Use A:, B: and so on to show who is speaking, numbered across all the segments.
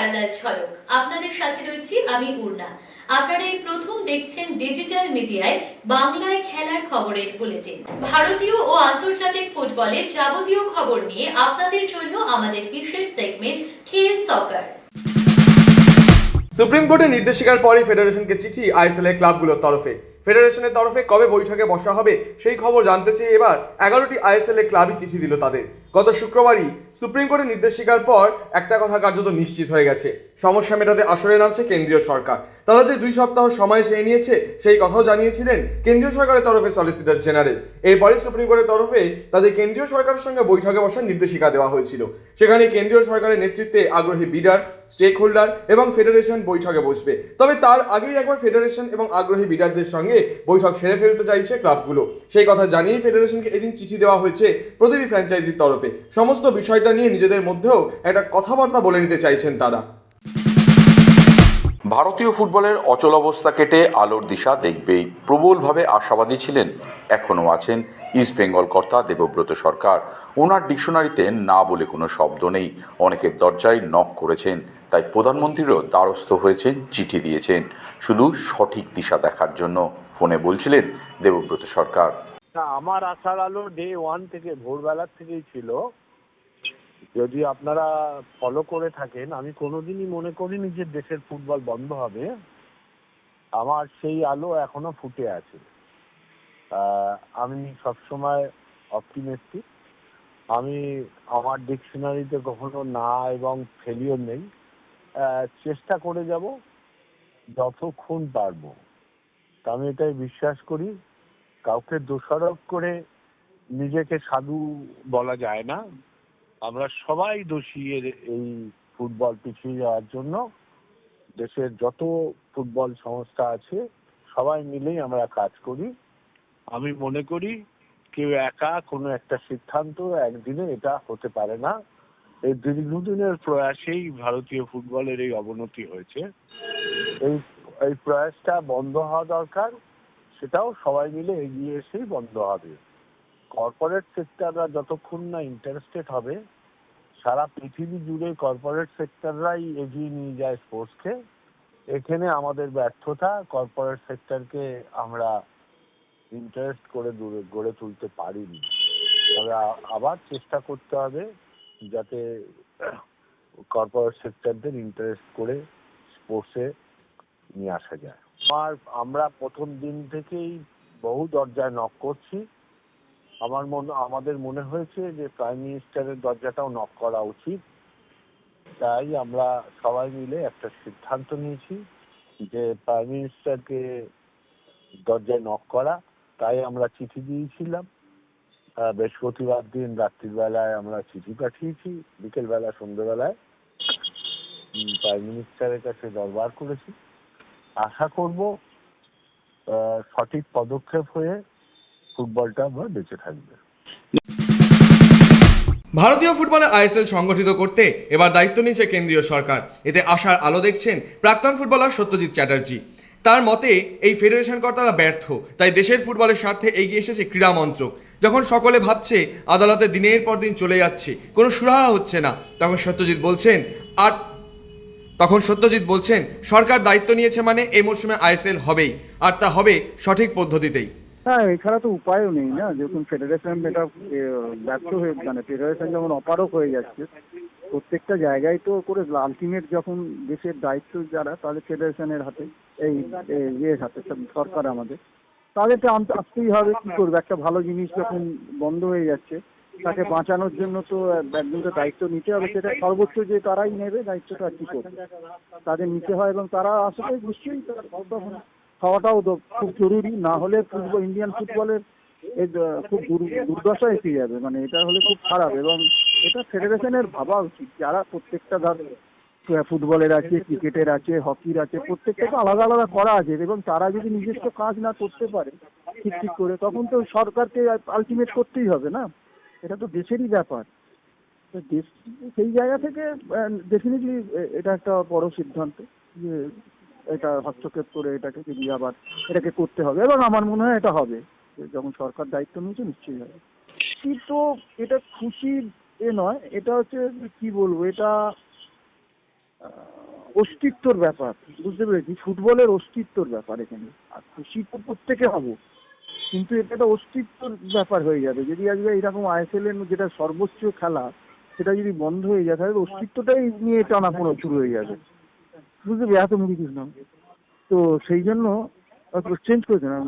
A: Parallel ঝলক। আপনাদের সাথে রয়েছি আমি উর্না আপনারা এই প্রথম দেখছেন ডিজিটাল মিডিয়ায় বাংলায় খেলার খবরের বুলেটিন ভারতীয় ও আন্তর্জাতিক ফুটবলের যাবতীয় খবর নিয়ে আপনাদের জন্য আমাদের বিশেষ সেগমেন্ট খেল সকার
B: সুপ্রিম কোর্টের নির্দেশিকার পরই ফেডারেশনকে চিঠি আইএসএল ক্লাবগুলোর তরফে। ফেডারেশনের তরফে কবে বৈঠকে বসা হবে সেই খবর জানতে চেয়ে এবার এগারোটি আইএসএল এ ক্লাবই চিঠি দিল তাদের। গত শুক্রবারই সুপ্রিম কোর্টের নির্দেশিকার পর একটা কথা কার্যত নিশ্চিত হয়ে গেছে। সমস্যা মেটাতে আসরে নামছে কেন্দ্রীয় সরকার। তারা যে দুই সপ্তাহ সময় চেয়ে নিয়েছে, সেই কথাও জানিয়েছিলেন কেন্দ্রীয় সরকারের তরফে সলিসিটর জেনারেল এরপরে সুপ্রিম কোর্টের তরফে তাদের কেন্দ্রীয় সরকারের সঙ্গে বৈঠকে বসার নির্দেশিকা দেওয়া হয়েছিল। সেখানে কেন্দ্রীয় সরকারের নেতৃত্বে আগ্রহী বিডার স্টেক হোল্ডার এবং ফেডারেশন বৈঠকে বসবে। তবে তার আগেই একবার ফেডারেশন এবং আগ্রহী বিডারদের সঙ্গে বৈঠক সেরে ফেলতে চাইছে ক্লাবগুলো। সেই কথা জানিয়ে ফেডারেশনকে এদিন চিঠি দেওয়া হয়েছে প্রতিটি ফ্র্যাঞ্চাইজির তরফে। সমস্ত বিষয়টা নিয়ে নিজেদের মধ্যেও একটা কথাবার্তা বলে নিতে চাইছেন তারা।
C: ভারতীয় ফুটবলের অচল অবস্থা কেটে আলোর দিশা দেখবেই। প্রবলভাবে আশাবাদী ছিলেন, এখনও আছেন ইস্ট বেঙ্গল কর্তা দেবব্রত সরকার। ওনার ডিকশনারিতে না বলে কোনো শব্দ নেই। অনেকের দরজায় নক করেছেন, তাই প্রধানমন্ত্রীরও দ্বারস্থ হয়েছেন, চিঠি দিয়েছেন। শুধু সঠিক দিশা দেখার জন্য ফোনে বলছিলেন দেবব্রত সরকার।
D: আমার আশার আলো ডে ওয়ান থেকে ভোরবেলার থেকেই ছিল। যদি আপনারা ফলো করে থাকেন, আমি কোনোদিনই মনে করিনি যে দেশের ফুটবল বন্ধ হবে। আমার সেই আলো এখনও ফুটে আছে। আমি সবসময় অপটিমিস্টিক আমি, আমার ডিকশনারিতে কখনো না এবং ফেলিওর নেই। চেষ্টা করে যাব যতক্ষণ পারব। আমি এটাই বিশ্বাস করি, কাউকে দোষারোপ করে নিজেকে সাধু বলা যায় না। আমরা সবাই দোষী এর এই ফুটবল পিছিয়ে যাওয়ার জন্য। দেশের যত ফুটবল সংস্থা আছে, সবাই মিলেই আমরা কাজ করি। আমি মনে করি কেউ একা কোনো একটা সিদ্ধান্ত একদিনে এটা হতে পারে না। এই দীর্ঘদিনের প্রয়াসেই ভারতীয় ফুটবলের এই অবনতি হয়েছে। এই এই প্রয়াসটা বন্ধ হওয়া দরকার, সেটাও সবাই মিলে এগিয়ে এসেই বন্ধ হবে। কর্পোরেট সেক্টররা যতক্ষণ না ইন্টারেস্টেড হবে, সারা পৃথিবী জুড়ে কর্পোরেট সেক্টররাই এগিয়ে নিয়ে যায় স্পোর্টসকে এখানে আমাদের ব্যর্থতা কর্পোরেট সেক্টরকে আমরা ইন্টারেস্ট করে দূরে, গড়ে তুলতে পারিনি। তবে আবার চেষ্টা করতে হবে যাতে কর্পোরেট সেক্টরদের ইন্টারেস্ট করে স্পোর্টসে নিয়ে আসা যায়। আমার, আমরা প্রথম দিন থেকেই বহু দরজায় নক করছি। আমার মনে, আমাদের মনে হয়েছে যে প্রাইম মিনিস্টারের দরজাটাও নক করা উচিত। তাই আমরা সবাই মিলে একটা সিদ্ধান্ত নিয়েছি যে প্রাইম মিনিস্টারকে দরজায় নক করা। তাই আমরা চিঠি দিয়েছিলাম। বৃহস্পতিবার দিন রাত্রির বেলায় আমরা চিঠি পাঠিয়েছি বিকেলবেলা সন্ধ্যেবেলায় প্রাইম মিনিস্টারের কাছে দরবার করেছি। আশা করব সঠিক পদক্ষেপ হয়ে ফুটবলটা আবার বেঁচে থাকবে।
B: ভারতীয় ফুটবলে আইএসএল সংগঠিত করতে এবার দায়িত্ব নিয়েছে কেন্দ্রীয় সরকার। এতে আশার আলো দেখছেন প্রাক্তন ফুটবলার সত্যজিৎ চ্যাটার্জি। তার মতে, এই ফেডারেশন কর্তারা ব্যর্থ, তাই দেশের ফুটবলের স্বার্থে এগিয়ে এসেছে ক্রীড়া মন্ত্রক যখন সকলে ভাবছে, আদালতে দিনের পর দিন চলে যাচ্ছে, কোনো সুরাহা হচ্ছে না, তখন সত্যজিৎ বলছেন, আর তখন সত্যজিৎ বলছেন, সরকার দায়িত্ব নিয়েছে মানে এই মরশুমে আইএসএল হবেই, আর তা হবে সঠিক পদ্ধতিতেই।
E: হ্যাঁ এছাড়া তো উপায়ও নেই না। যেরকম ফেডারেশন এটা ব্যর্থ হয়ে মানে ফেডারেশন যেমন অপারক হয়ে যাচ্ছে, প্রত্যেকটা জায়গায় তো করে আলটিমেট যখন দেশের দায়িত্ব যারা তাদের ফেডারেশনের হাতে, এই ইয়ের হাতে, সরকার আমাদের। তাদেরকে আসতেই হবে, কি করবে? একটা ভালো জিনিস যখন বন্ধ হয়ে যাচ্ছে, তাকে বাঁচানোর জন্য তো একজন তো দায়িত্ব নিতে হবে, সেটা সর্বোচ্চ যে তারাই নেবে, দায়িত্বটা কি করবে? তাদের নিতে হয় এবং তারা আসলে নিশ্চয়ই তারা তো খুব জরুরি, না হলে ফুটবল ইন্ডিয়ান ফুটবলের খুব দুর- দুর্দশা এসে যাবে। মানে এটা হলে খুব খারাপ এবং এটা ফেডারেশনের ভাবা উচিত। যারা প্রত্যেকটা ফুটবলের আছে, ক্রিকেটের আছে, হকির আছে, প্রত্যেকটা তো আলাদা আলাদা করা আছে এবং তারা যদি নিজস্ব কাজ না করতে পারে, ঠিক ঠিক করে, তখন তো সরকারকে আলটিমেট করতেই হবে না? এটা তো দেশেরই ব্যাপার। তো দেশ, সেই জায়গা থেকে ডেফিনেটলি এটা একটা বড় সিদ্ধান্ত যে এটা হস্তক্ষেপ করে এটাকে যদি আবার এটাকে করতে হবে। এবং আমার মনে হয় এটা হবে। যখন সরকার দায়িত্ব নিয়েছে, নিশ্চয়ই হবে। খুশি তো এটা খুশি এ নয়, এটা হচ্ছে কি বলব, এটা অস্তিত্বর ব্যাপার। বুঝতে পেরেছি? ফুটবলের অস্তিত্বর ব্যাপার এখানে। আর খুশি তো প্রত্যেকে হব। কিন্তু এটা একটা অস্তিত্বর ব্যাপার হয়ে যাবে। যদি আজকে এরকম আইএসএল এর যেটা সর্বোচ্চ খেলা, সেটা যদি বন্ধ হয়ে যায়, তাহলে অস্তিত্বটাই নিয়ে টানাপোড়া শুরু হয়ে যাবে। বুঝতে পেরে এত মুড়ি কৃষ্ণ তো সেই জন্য চেঞ্জ করেছে না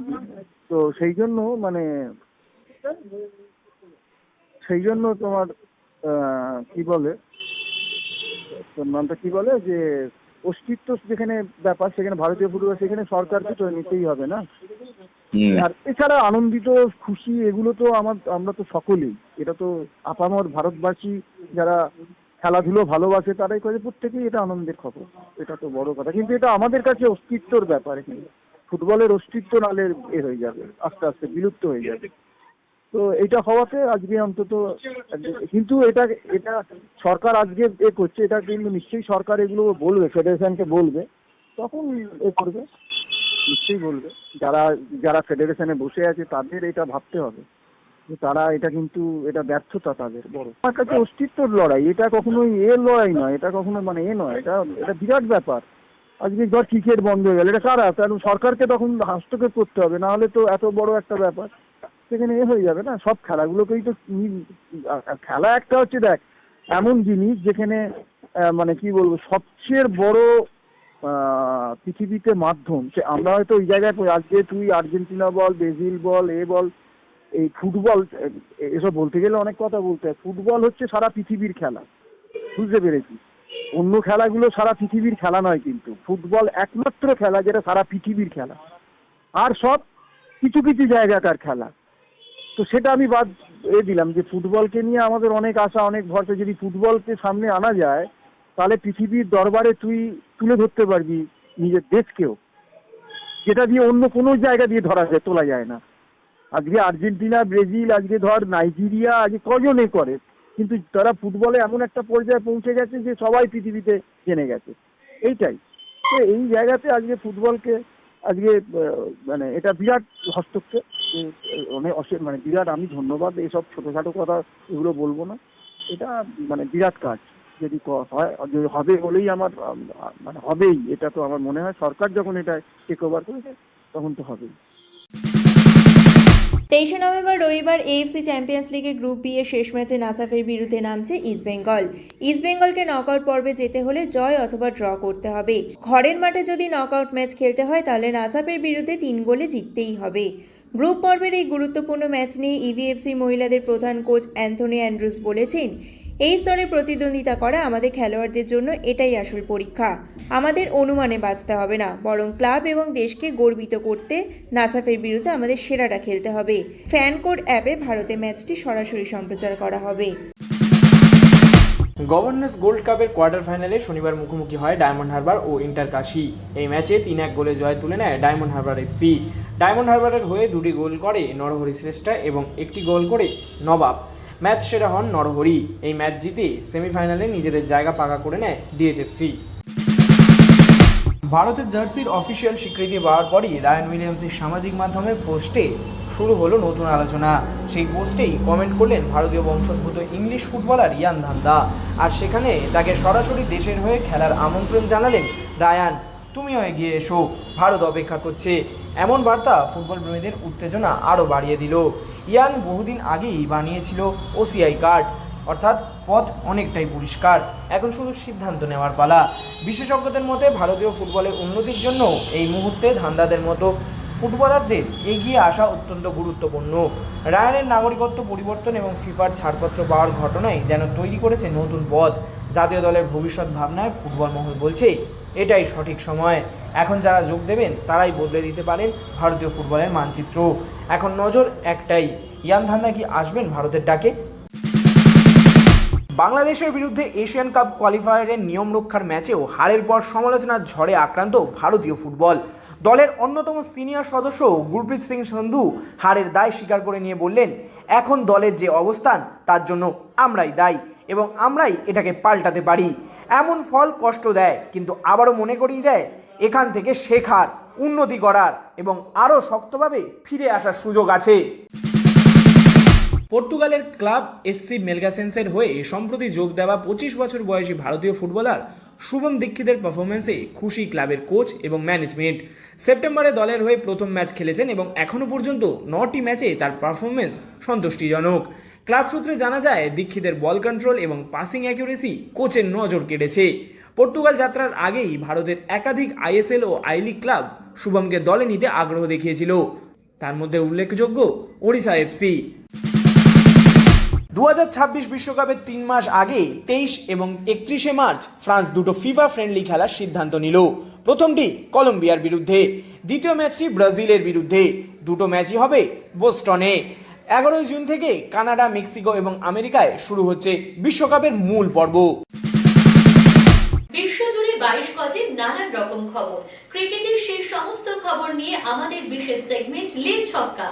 E: তো সেই জন্য মানে সেই জন্য তোমার কি বলে তোর নামটা কি বলে যে অস্তিত্ব যেখানে ব্যাপার সেখানে ভারতীয় ফুটবল সেখানে সরকারকে তো নিতেই হবে না? আর এছাড়া আনন্দিত খুশি এগুলো তো আমার আমরা তো সকলেই। এটা তো আপামর ভারতবাসী যারা খেলাধুলো ভালোবাসে, তারাই করে, প্রত্যেকেই এটা আনন্দের খবর। এটা তো বড় কথা। কিন্তু এটা আমাদের কাছে অস্তিত্বর ব্যাপার এখানে ফুটবলের অস্তিত্ব নালে এ হয়ে যাবে, আস্তে আস্তে বিলুপ্ত হয়ে যাবে। তো এটা হওয়াতে আজকে অন্তত কিন্তু এটা এটা সরকার আজকে এ করছে, এটা কিন্তু নিশ্চয়ই সরকার এগুলো বলবে, ফেডারেশনকে বলবে। তখন এ করবে। নিশ্চয়ই বলবে। যারা যারা ফেডারেশনে বসে আছে, তাদের এটা ভাবতে হবে। তারা এটা কিন্তু এটা ব্যর্থতা তাদের বড়। আমার কাছে অস্তিত্বর লড়াই এটা কখনোই এ লড়াই নয় এটা কখনো মানে এ নয় এটা এটা বিরাট ব্যাপার। আজকে ধর ক্রিকেট বন্ধ হয়ে গেল এটা কারা? কারণ সরকারকে তখন হস্তক্ষেপ করতে হবে না হলে তো এত বড় একটা ব্যাপার। সেখানে এ হয়ে যাবে না সব খেলাগুলোকেই তো খেলা একটা হচ্ছে দেখ এমন জিনিস যেখানে মানে কি বলব সবচেয়ে বড় আহ, পৃথিবীতে মাধ্যম সে আমরা হয়তো ওই জায়গায় আজকে তুই আর্জেন্টিনা বল ব্রাজিল বল এ বল এই ফুটবল, এসব বলতে গেলে অনেক কথা বলতে হয়। ফুটবল হচ্ছে সারা পৃথিবীর খেলা। বুঝতে পেরেছি? অন্য খেলাগুলো সারা পৃথিবীর খেলা নয় কিন্তু। ফুটবল একমাত্র খেলা যেটা সারা পৃথিবীর খেলা। আর সব কিছু কিছু জায়গাকার খেলা। তো সেটা আমি বাদ এ দিলাম যে ফুটবলকে নিয়ে আমাদের অনেক আশা, অনেক ভরসা। যদি ফুটবলকে সামনে আনা যায়, তাহলে পৃথিবীর দরবারে তুই তুলে ধরতে পারবি নিজের দেশকেও। যেটা দিয়ে অন্য কোনো জায়গা দিয়ে ধরা যায়, তোলা যায় না। আজকে আর্জেন্টিনা, ব্রাজিল, আজকে ধর নাইজেরিয়া, আজকে কজন করে? কিন্তু তারা ফুটবলে এমন একটা পর্যায়ে পৌঁছে গেছে যে সবাই পৃথিবীতে জেনে গেছে। এইটাই। তো এই জায়গাতে আজকে ফুটবলকে, আজকে মানে এটা বিরাট হস্তক্ষেপ অনেক মানে বিরাট আমি ধন্যবাদ এসব ছোটোখাটো কথা এগুলো বলব না। এটা মানে বিরাট কাজ। যদি হয় হবে বলেই আমার মানে হবেই। এটা তো আমার মনে হয়। সরকার যখন এটা টেক ওভার করেছে, তখন তো হবেই।
F: তেইশে নভেম্বর রবিবার এএফসি চ্যাম্পিয়ন্স লিগে গ্রুপ বি এর শেষ ম্যাচে নাসাফের বিরুদ্ধে নামছে ইস্টবেঙ্গল ইস্টবেঙ্গলকে নকআউট পর্বে যেতে হলে জয় অথবা ড্র করতে হবে। ঘরের মাঠে যদি নকআউট ম্যাচ খেলতে হয়, তাহলে নাসাফের বিরুদ্ধে তিন গোলে জিততেই হবে। গ্রুপ পর্বের এই গুরুত্বপূর্ণ ম্যাচ নিয়ে ইভিএফসি মহিলাদের প্রধান কোচ অ্যান্থনি অ্যান্ড্রুস বলেছেন এই স্তরে প্রতিদ্বন্দ্বিতা করা আমাদের খেলোয়াড়দের জন্য এটাই আসল পরীক্ষা। আমাদের অনুমানে বাঁচতে হবে না, বরং ক্লাব এবং দেশকে গর্বিত করতে নাসাফের বিরুদ্ধে আমাদের সেরাটা খেলতে হবে। ফ্যান কোড অ্যাপে ভারতে ম্যাচটি সরাসরি সম্প্রচার করা হবে।
G: গভর্নর্স গোল্ড কাপের কোয়ার্টার ফাইনালে শনিবার মুখোমুখি হয় ডায়মন্ড হারবার ও ইন্টার কাশি। এই ম্যাচে তিন এক গোলে জয় তুলে নেয় ডায়মন্ড হারবার এফসি। ডায়মন্ড হারবারের হয়ে দুটি গোল করে নরহরি শ্রেষ্ঠা এবং একটি গোল করে নবাব। ম্যাচ সেরা হন নরহরি। এই ম্যাচ জিতে সেমিফাইনালে নিজেদের জায়গা পাকা করে নেয় ডিএচএফসি। ভারতের জার্সির অফিসিয়াল স্বীকৃতি পাওয়ার পরই রায়ান উইলিয়ামসের সামাজিক মাধ্যমের পোস্টে শুরু হলো নতুন আলোচনা। সেই পোস্টেই কমেন্ট করলেন ভারতীয় বংশোদ্ভূত ইংলিশ ফুটবলার ইয়ান ধান্দা। আর সেখানে তাকে সরাসরি দেশের হয়ে খেলার আমন্ত্রণ জানালেন রায়ান। তুমিও এগিয়ে এসো, ভারত অপেক্ষা করছে। এমন বার্তা ফুটবল প্রেমীদের উত্তেজনা আরও বাড়িয়ে দিল। ইয়ান বহুদিন আগেই বানিয়েছিল ওসিআই কার্ড অর্থাৎ পথ অনেকটাই পরিষ্কার। এখন শুধু সিদ্ধান্ত নেওয়ার পালা। বিশেষজ্ঞদের মতে ভারতীয় ফুটবলের উন্নতির জন্য এই মুহূর্তে ধান্দাদের মতো ফুটবলারদের এগিয়ে আসা অত্যন্ত গুরুত্বপূর্ণ। রায়ানের নাগরিকত্ব পরিবর্তন এবং ফিফার ছাড়পত্র পাওয়ার ঘটনায় যেন তৈরি করেছে নতুন পথ। জাতীয় দলের ভবিষ্যৎ ভাবনায় ফুটবল মহল বলছে এটাই সঠিক সময়। এখন যারা যোগ দেবেন, তারাই বদলে দিতে পারেন ভারতীয় ফুটবলের মানচিত্র। এখন নজর একটাই, ইয়ান ধান্দা কি আসবেন ভারতের ডাকে? বাংলাদেশের বিরুদ্ধে এশিয়ান কাপ কোয়ালিফায়ারের নিয়ম রক্ষার ম্যাচেও হারের পর সমালোচনার ঝড়ে আক্রান্ত ভারতীয় ফুটবল। দলের অন্যতম সিনিয়র সদস্য গুরপ্রীত সিং সন্ধু হারের দায় স্বীকার করে নিয়ে বললেন, এখন দলের যে অবস্থান, তার জন্য আমরাই দায়ী এবং আমরাই এটাকে পাল্টাতে পারি। এমন ফল কষ্ট দেয়, কিন্তু আবারও মনে করিয়ে দেয়, এখান থেকে শেখার, উন্নতি করার এবং আরও শক্তভাবে ফিরে আসার সুযোগ আছে। পর্তুগালের ক্লাব এসসি মেলগাসেন্সের হয়ে সম্প্রতি যোগ দেওয়া পঁচিশ বছর বয়সী ভারতীয় ফুটবলার শুভম দীক্ষিতের পারফরমেন্সে খুশি ক্লাবের কোচ এবং ম্যানেজমেন্ট সেপ্টেম্বরে দলের হয়ে প্রথম ম্যাচ খেলেছেন এবং এখনও পর্যন্ত নটি ম্যাচে তার পারফরমেন্স সন্তুষ্টিজনক। ক্লাব সূত্রে জানা যায়, দীক্ষিতের বল কন্ট্রোল এবং পাসিং অ্যাকিউরেসি কোচের নজর কেড়েছে। পর্তুগাল যাত্রার আগেই ভারতের একাধিক আইএসএল ও আই লিগ ক্লাব শুভমকে দলে নিতে আগ্রহ দেখিয়েছিল। তার মধ্যে উল্লেখযোগ্য ওড়িশা এফসি দু বিশ্বকাপের তিন মাস আগে তেইশ এবং একত্রিশে মার্চ ফ্রান্স দুটো ফিফা ফ্রেন্ডলি খেলার সিদ্ধান্ত নিল। প্রথমটি কলম্বিয়ার বিরুদ্ধে, দ্বিতীয় ম্যাচটি ব্রাজিলের বিরুদ্ধে। দুটো ম্যাচই হবে বোস্টনে। এগারোই জুন থেকে কানাডা, মেক্সিকো এবং আমেরিকায় শুরু হচ্ছে বিশ্বকাপের মূল পর্ব।
A: বিশ্বজুড়ে বাইশ গজে নানান রকম খবর। ক্রিকেটের সেই সমস্ত খবর নিয়ে আমাদের বিশেষ সেগমেন্ট লে ছক্কা।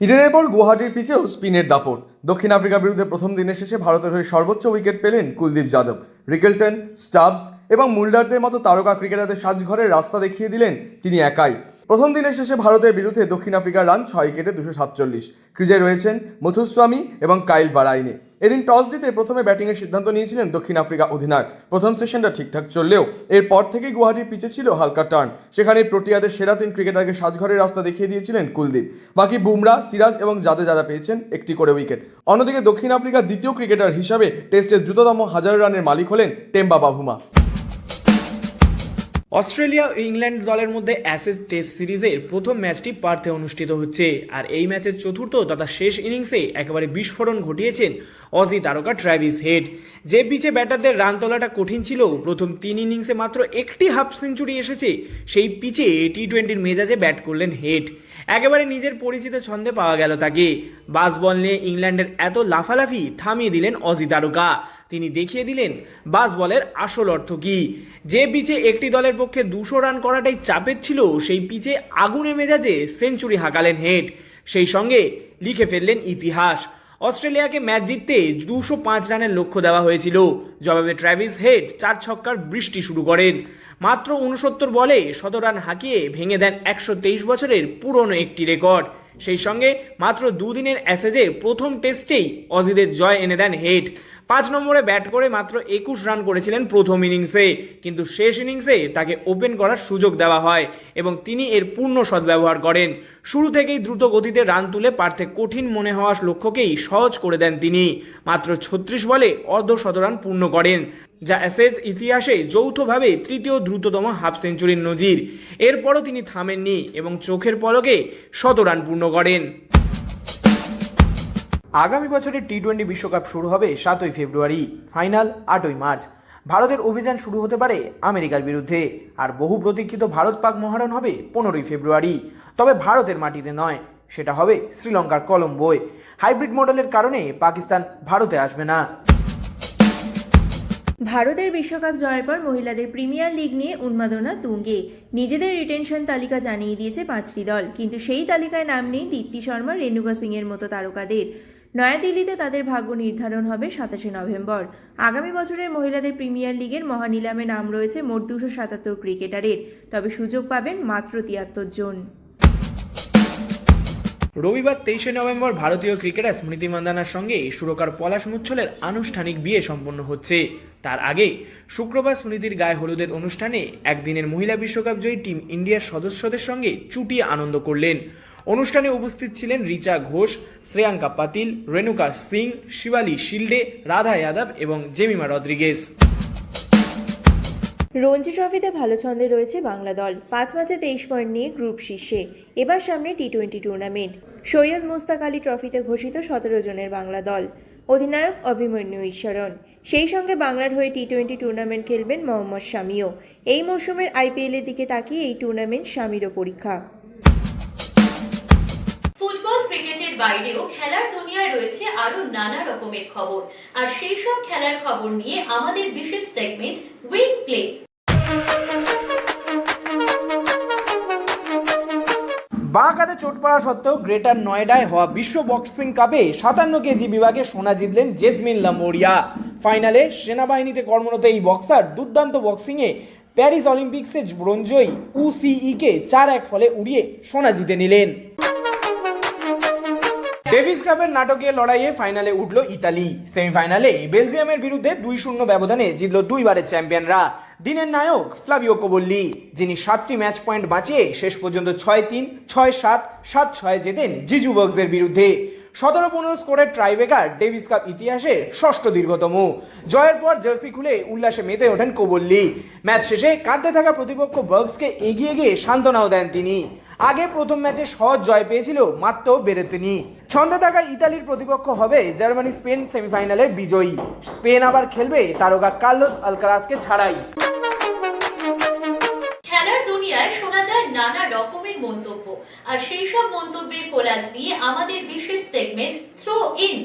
B: ইডেনের পর গুয়াহাটির পিচেও স্পিনের দাপট। দক্ষিণ আফ্রিকার বিরুদ্ধে প্রথম দিনের শেষে ভারতের হয়ে সর্বোচ্চ উইকেট পেলেন কুলদীপ যাদব। রিকেলটন, স্টাবস এবং মুল্ডারদের মতো তারকা ক্রিকেটারদের সাজঘরের রাস্তা দেখিয়ে দিলেন তিনি একাই। প্রথম দিনের শেষে ভারতের বিরুদ্ধে দক্ষিণ আফ্রিকার রান ছয় উইকেটে দুশো সাতচল্লিশ। ক্রিজে রয়েছেন মথুস্বামী এবং কাইল ভারাইনে। এদিন টস জিতে প্রথমে ব্যাটিংয়ের সিদ্ধান্ত নিয়েছিলেন দক্ষিণ আফ্রিকা অধিনায়ক। প্রথম সেশনটা ঠিকঠাক চললেও এরপর থেকেই গুয়াহাটির পিচে ছিল হালকা টার্ন। সেখানে প্রোটিয়াদের সেরা তিন ক্রিকেটারকে সাজঘরের রাস্তা দেখিয়ে দিয়েছিলেন কুলদীপ। বাকি বুমরা, সিরাজ এবং জাদেজারা পেয়েছেন একটি করে উইকেট। অন্যদিকে দক্ষিণ আফ্রিকার দ্বিতীয় ক্রিকেটার হিসাবে টেস্টের দ্রুততম হাজার রানের মালিক হলেন টেম্বা বাভুমা।
G: অস্ট্রেলিয়া ও ইংল্যান্ড দলের মধ্যে অ্যাসেস টেস্ট সিরিজের প্রথম ম্যাচটি পার্থে অনুষ্ঠিত হচ্ছে। আর এই ম্যাচের চতুর্থ তথা শেষ ইনিংসে একেবারে বিস্ফোরণ ঘটিয়েছেন অজি তারকা ট্র্যাভিস হেড। যে পিচে ব্যাটারদের রান তোলাটা কঠিন ছিল, প্রথম তিন ইনিংসে মাত্র একটি হাফ সেঞ্চুরি এসেছে, সেই পিচে টি টোয়েন্টির মেজাজে ব্যাট করলেন হেড। একেবারে নিজের পরিচিত ছন্দে পাওয়া গেল তাকে। বাস বল নিয়ে ইংল্যান্ডের এত লাফালাফি থামিয়ে দিলেন অজি তারকা। তিনি দেখিয়ে দিলেন, বাস বলের আসল অর্থ কী। যে পিচে একটি দলের পক্ষে দুশো রান করাটাই চাপের ছিল, সেই পিচে আগুনে মেজাজে সেঞ্চুরি হাঁকালেন হেড। সেই সঙ্গে লিখে ফেললেন ইতিহাস। অস্ট্রেলিয়াকে ম্যাচ জিততে দুশো পাঁচ রানের লক্ষ্য দেওয়া হয়েছিল। জবাবে ট্র্যাভিস হেড চার ছক্কার বৃষ্টি শুরু করেন। মাত্র উনসত্তর বলে শত রান হাঁকিয়ে ভেঙে দেন একশো তেইশ বছরের পুরনো একটি রেকর্ড। সেই সঙ্গে মাত্র দুদিনের অ্যাসেজে প্রথম টেস্টেই অজিদের জয় এনে দেন হেড। পাঁচ নম্বরে ব্যাট করে মাত্র একুশ রান করেছিলেন প্রথম ইনিংসে, কিন্তু শেষ ইনিংসে তাকে ওপেন করার সুযোগ দেওয়া হয় এবং তিনি এর পূর্ণ সদ্ব্যবহার করেন। শুরু থেকেই দ্রুত গতিতে রান তুলে পার্থে কঠিন মনে হওয়া লক্ষ্যকেই সহজ করে দেন তিনি। মাত্র ছত্রিশ বলে অর্ধ শতরান পূর্ণ করেন। যা অ্যাসেজ ইতিহাসে যৌথভাবে তৃতীয় দ্রুততম হাফ সেঞ্চুরির নজির। এরপরও তিনি থামেননি এবং চোখের পলকে শত রান পূর্ণ করেন। আগামী বছরের টি টোয়েন্টি বিশ্বকাপ শুরু হবে সাতই ফেব্রুয়ারি, ফাইনাল আটই মার্চ। ভারতের অভিযান শুরু হতে পারে আমেরিকার বিরুদ্ধে, আর বহু প্রতীক্ষিত ভারত পাক মহারণ হবে পনেরোই ফেব্রুয়ারি। তবে ভারতের মাটিতে নয়, সেটা হবে শ্রীলঙ্কার কলম্বোয়। হাইব্রিড মডেলের কারণে পাকিস্তান ভারতে আসবে না।
F: ভারতের বিশ্বকাপ জয়ের পর মহিলাদের প্রিমিয়ার লিগ নিয়ে উন্মাদনা তুঙ্গে। নিজেদের রিটেনশন তালিকা জানিয়ে দিয়েছে পাঁচটি দল, কিন্তু সেই তালিকায় নাম নেই দীপ্তি শর্মা, রেণুকা সিংয়ের মতো তারকাদের। নয়াদিল্লিতে তাদের ভাগ্য নির্ধারণ হবে সাতাশে নভেম্বর। আগামী বছরের মহিলাদের প্রিমিয়ার লিগের মহানিলামে নাম রয়েছে মোট দুশো সাতাত্তর ক্রিকেটারের। তবে সুযোগ পাবেন মাত্র তিয়াত্তর জন।
G: রবিবার তেইশে নভেম্বর ভারতীয় ক্রিকেটার স্মৃতি মান্দানার সঙ্গে সুরকার পলাশ মুচ্ছলের আনুষ্ঠানিক বিয়ে সম্পন্ন হচ্ছে। তার আগে শুক্রবার স্মৃতির গায়ে হলুদের অনুষ্ঠানে একদিনের মহিলা বিশ্বকাপ জয়ী টিম ইন্ডিয়ার সদস্যদের সঙ্গে চুটিয়ে আনন্দ করলেন। অনুষ্ঠানে উপস্থিত ছিলেন রিচা ঘোষ, শ্রেয়াঙ্কা পাতিল, রেণুকা সিং, শিবালী শিল্ডে, রাধা যাদব এবং জেমিমা রদ্রিগেজ।
F: রঞ্জি ট্রফিতে ভালো ছন্দে রয়েছে বাংলা দল। পাঁচ ম্যাচে তেইশ পয়েন্ট নিয়ে গ্রুপ শীর্ষে। এবার সামনে T twenty tournament. Syed Mushtaq Ali ট্রফিতে ঘোষিত সতেরো জনের বাংলা দল। অধিনায়ক অভিমন্যু ঈশ্বরণ। সেই সঙ্গে বাংলার হয়ে টি টোয়েন্টি টুর্নামেন্ট খেলবেন মোহাম্মদ শামিও। এই মরশুমের আইপিএলের দিকে তাকিয়ে এই টুর্নামেন্ট শামিরও পরীক্ষা।
A: ফুটবল, ক্রিকেটের বাইরেও খেলার দুনিয়ায় রয়েছে আরও নানা রকমের খবর। আর সেই সব খেলার খবর নিয়ে আমাদের বিশেষ সেগমেন্ট উইন প্লে
G: বাঁ কাঁধে চোট পাওয়া সত্ত্বেও গ্রেটার নয়ডায় হওয়া বিশ্ব বক্সিং কাপে সাতান্ন কেজি বিভাগে সোনা জিতলেন জেসমিন লামোরিয়া। ফাইনালে সেনাবাহিনীতে কর্মরত এই বক্সার দুর্দান্ত বক্সিংয়ে প্যারিস অলিম্পিক্সে ব্রোঞ্জয়ী উসিইকে চার এক ফলে উড়িয়ে সোনা জিতে নিলেন। ডেভিস কাপের নাটকীয় লড়াইয়ে ফাইনালে উঠল ইতালি। সেমিফাইনালে বেলজিয়ামের বিরুদ্ধে দুই শূন্য ব্যবধানে জিতল দুইবারের চ্যাম্পিয়নরা। দিনের নায়ক ফ্লাভিও কোবল্লি, যিনি সাতটি ম্যাচ পয়েন্ট বাঁচিয়ে শেষ পর্যন্ত ছয় তিন, ছয় সাত সাত ছয় জেতেন জিজু বক্সের বিরুদ্ধে। সতেরো পনেরো স্কোরের ট্রাইবেকার ডেভিস কাপ ইতিহাসের ষষ্ঠ দীর্ঘতম। জয়ের পর জার্সি খুলে উল্লাসে মেতে ওঠেন কোবল্লি। ম্যাচ শেষে কাঁদতে থাকা প্রতিপক্ষ বার্গসকে এগিয়ে গিয়ে সান্ত্বনাও দেন তিনি। আগে প্রথম ম্যাচে সহজ জয় পেয়েছিল মাত্র বেরেতিনি। ছন্দে থাকা ইতালির প্রতিপক্ষ হবে জার্মানি স্পেন সেমিফাইনালের বিজয়ী। স্পেন আবার খেলবে তারকা কার্লোস আলকারাসকে ছাড়াই।
A: নানা রকমের মন্তব্য। আর সেই সব মন্তব্যের কোলাজ নিয়ে আমাদের বিশেষ সেগমেন্ট থ্রো ইন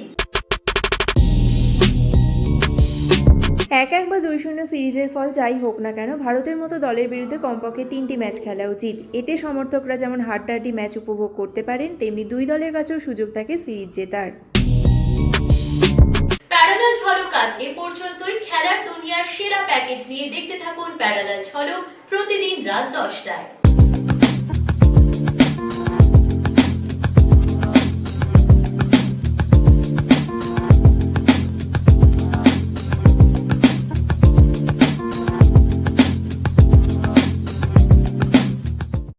F: এক এক বা দুই শূন্য সিরিজের ফল যাই হোক না কেন ভারতের মতো দলের বিরুদ্ধে কমপক্ষে তিনটি ম্যাচ খেলা উচিত। এতে সমর্থকরা যেমন হাড্ডাহাড্ডি ম্যাচ উপভোগ করতে পারেন তেমনি দুই দলের কাছেও সুযোগ থাকে সিরিজ জেতার।
A: প্যারালাল ঝলক আজ এ পর্যন্তই। খেলার দুনিয়ার সেরা প্যাকেজ নিয়ে দেখতে থাকুন প্যারালাল ঝলক প্রতিদিন রাত দশটায়।